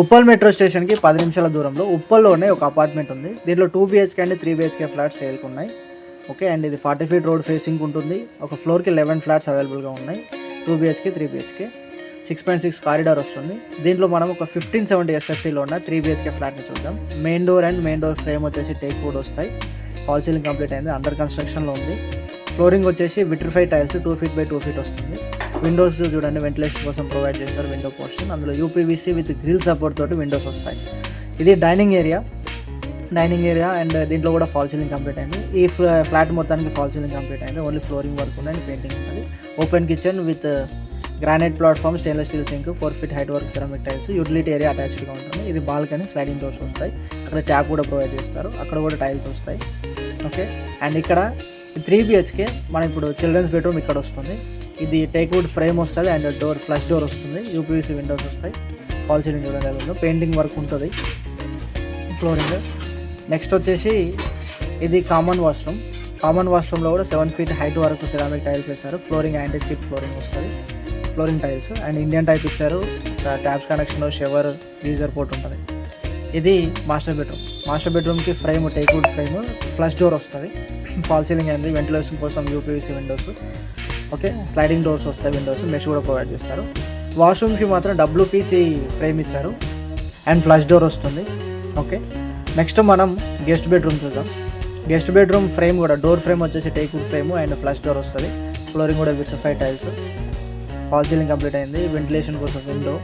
Uppal metro స్టేషన్కి పది నిమిషాల దూరంలో ఉప్పల్లోనే ఒక అపార్ట్మెంట్ ఉంది. దీంట్లో two BHK and three BHK flats సేల్కి ఉన్నాయి. ఓకే అండ్ ఇది ఫార్టీ ఫీట్ రోడ్ ఫేసింగ్ ఉంటుంది. ఒక ఫ్లోర్కి లెవెన్ ఫ్లాట్స్ అవైలబుల్గా ఉన్నాయి. Two BHK three BHK six point six corridor వస్తుంది. దీంట్లో మనం ఒక ఫిఫ్టీన్ సెవెంటీ ఎస్ఎఫ్టీలో ఉన్న త్రీ బిహెచ్కే ఫ్లాట్ని చూద్దాం. Main door and main door frame వచ్చేసి టేక్ వుడ్ వస్తాయి. ఫాల్ సీలింగ్ కంప్లీట్ అయింది. అండర్ కన్స్ట్రక్షన్లో ఉంది. ఫ్లోరింగ్ వచ్చేసి vitrify tiles two feet by two feet వస్తుంది. విండోస్ చూడండి వెంటిలేషన్ కోసం ప్రొవైడ్ చేస్తారు విండో పోర్షన్ అందులో యూపీవీసీ విత్ గ్రిల్ సపోర్ట్ తోటి విండోస్ వస్తాయి. ఇది dining area dining area and దీంట్లో కూడా ఫాల్ సీలింగ్ కంప్లీట్ అయింది. ఈ ఫ్లా- ఫ్లాట్ మొత్తానికి ఫాల్ సీలింగ్ కంప్లీట్ అయింది. ఓన్లీ ఫ్లోరింగ్ వర్క్ ఉంది పెయింటింగ్ ఉంటుంది. Open kitchen with granite platform stainless steel sink four feet height work ceramic tiles utility area అటాచ్డ్గా ఉంటుంది. ఇది బాల్కనీ స్లైడింగ్ డోర్స్ వస్తాయి. అక్కడ ట్యాప్ కూడా ప్రొవైడ్ చేస్తారు. అక్కడ కూడా టైల్స్ వస్తాయి. ఓకే అండ్ ఇక్కడ త్రీ బిహెచ్కే మన ఇప్పుడు చిల్డ్రన్స్ బెడ్రూమ్ ఇక్కడ వస్తుంది. ఇది టేక్వుడ్ ఫ్రేమ్ వస్తుంది అండ్ డోర్ ఫ్లష్ డోర్ వస్తుంది. యూపీవీసీ విండోస్ వస్తాయి. ఫాల్ సీలింగ్ చూడండి పెయింటింగ్ వర్క్ ఉంటుంది. ఫ్లోరింగ్ నెక్స్ట్ వచ్చేసి ఇది కామన్ వాష్రూమ్ కామన్ వాష్రూమ్లో కూడా సెవెన్ ఫీట్ హైట్ వరకు సిరామిక్ టైల్స్ వేస్తారు ఫ్లోరింగ్ యాంటీ స్కిప్ ఫ్లోరింగ్ వస్తుంది. Flooring tiles and Indian type ఇచ్చారు. Taps connection shower geyser port ఉంటుంది. ఇది మాస్టర్ బెడ్రూమ్ మాస్టర్ బెడ్రూమ్కి frame teakwood frame flush door వస్తుంది. ఫాల్ సీలింగ్ అయింది వెంటిలేషన్ కోసం UPVC windows. Okay? Sliding doors వస్తాయి విండోస్. మెష్ కూడా ప్రొవైడ్ చేస్తారు. వాష్రూమ్కి మాత్రం డబ్ల్యూపీసీ ఫ్రేమ్ ఇచ్చారు అండ్ ఫ్లష్ డోర్ వస్తుంది. ఓకే? నెక్స్ట్ మనం గెస్ట్ బెడ్రూమ్ చూద్దాం. గెస్ట్ బెడ్రూమ్ ఫ్రేమ్ కూడా డోర్ ఫ్రేమ్ వచ్చేసి teakwood frame and flush door వస్తుంది. ఫ్లోరింగ్ కూడా with five tiles. Fall ceiling complete అయింది. వెంటిలేషన్ కోసం విండో.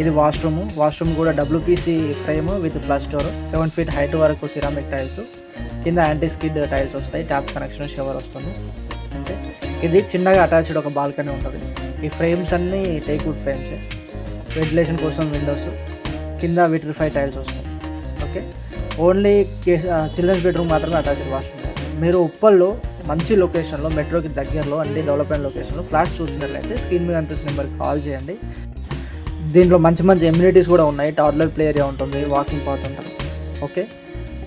ఇది వాష్రూమ్. వాష్రూమ్ కూడా WPC frame with flush door. Seven feet height వరకు సిరామిక్ టైల్స్. కింద యాంటీ స్కిడ్ టైల్స్ వస్తాయి. ట్యాప్ కనెక్షన్ షవర్ వస్తుంది. అంటే ఇది చిన్నగా అటాచ్డ్ ఒక బాల్కనీ ఉంటుంది. ఈ ఫ్రేమ్స్ అన్నీ టేక్వుడ్ ఫ్రేమ్స్ వెంటిలేషన్ కోసం విండోస్. కింద విట్రిఫై టైల్స్ వస్తాయి. ఓకే. ఓన్లీ చిల్డ్రన్స్ బెడ్రూమ్ మాత్రమే అటాచ్డ్ వాష్రూమ్ మీరు ఉప్పల్లో మంచి లొకేషన్లో మెట్రోకి దగ్గరలో అంటే డెవలప్మెంట్ లొకేషన్లో ఫ్లాట్స్ చూసినట్లయితే స్క్రీన్ మీద అనిపిస్తున్న నెంబర్కి కాల్ చేయండి. దీంట్లో మంచి మంచి ఎమ్యూనిటీస్ కూడా ఉన్నాయి. టాడ్లర్ ప్లే ఏరియా ఉంటుంది వాకింగ్ పాత్ ఉంటుంది. ఓకే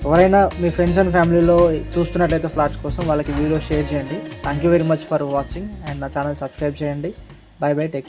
ఎవరైనా మీ ఫ్రెండ్స్ అండ్ ఫ్యామిలీలో చూస్తున్నట్లయితే ఫ్లాట్స్ కోసం వాళ్ళకి వీడియో షేర్ చేయండి. Thank you very much for watching and నా ఛానల్ సబ్స్క్రైబ్ చేయండి. Bye bye take